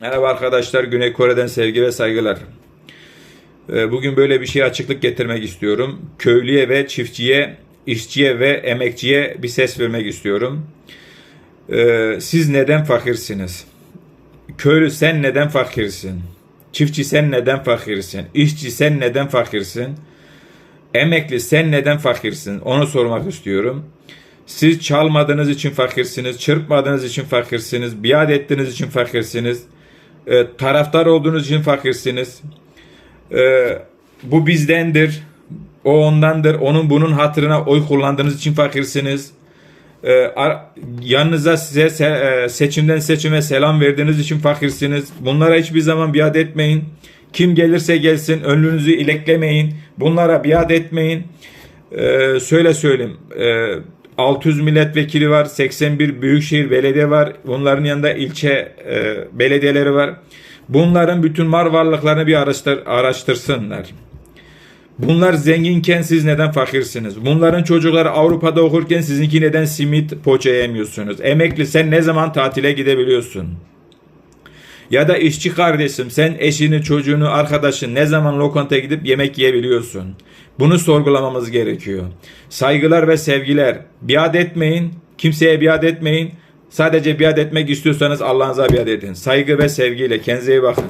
Merhaba arkadaşlar, Güney Kore'den sevgi ve saygılar. Ee, Bugün böyle bir şeye açıklık getirmek istiyorum. Köylüye ve çiftçiye, işçiye ve emekçiye bir ses vermek istiyorum. Ee, Siz neden fakirsiniz? Köylü sen neden fakirsin? Çiftçi sen neden fakirsin? İşçi sen neden fakirsin? Emekli sen neden fakirsin? Onu sormak istiyorum. Siz çalmadığınız için fakirsiniz, çırpmadığınız için fakirsiniz, biat ettiğiniz için fakirsiniz, e, taraftar olduğunuz için fakirsiniz. E, bu bizdendir, o ondandır, onun bunun hatırına oy kullandığınız için fakirsiniz. E, ar- yanınıza size se- e, seçimden seçime selam verdiğiniz için fakirsiniz. Bunlara hiçbir zaman biat etmeyin. Kim gelirse gelsin önünüzü ileklemeyin. Bunlara biat etmeyin. Ee, söyle söyleyeyim. Ee, 600 milletvekili var, 81 büyükşehir belediye var. Bunların yanında ilçe e, belediyeleri var. Bunların bütün mar varlıklarını bir araştır, araştırsınlar. Bunlar zenginken siz neden fakirsiniz? Bunların çocukları Avrupa'da okurken sizinki neden simit poğaça yemiyorsunuz? Emekli sen ne zaman tatile gidebiliyorsun? Ya da işçi kardeşim sen eşini, çocuğunu, arkadaşın ne zaman lokantaya gidip yemek yiyebiliyorsun? Bunu sorgulamamız gerekiyor. Saygılar ve sevgiler. Biat etmeyin. Kimseye biat etmeyin. Sadece biat etmek istiyorsanız Allah'ınıza biat edin. Saygı ve sevgiyle. Kendinize iyi bakın.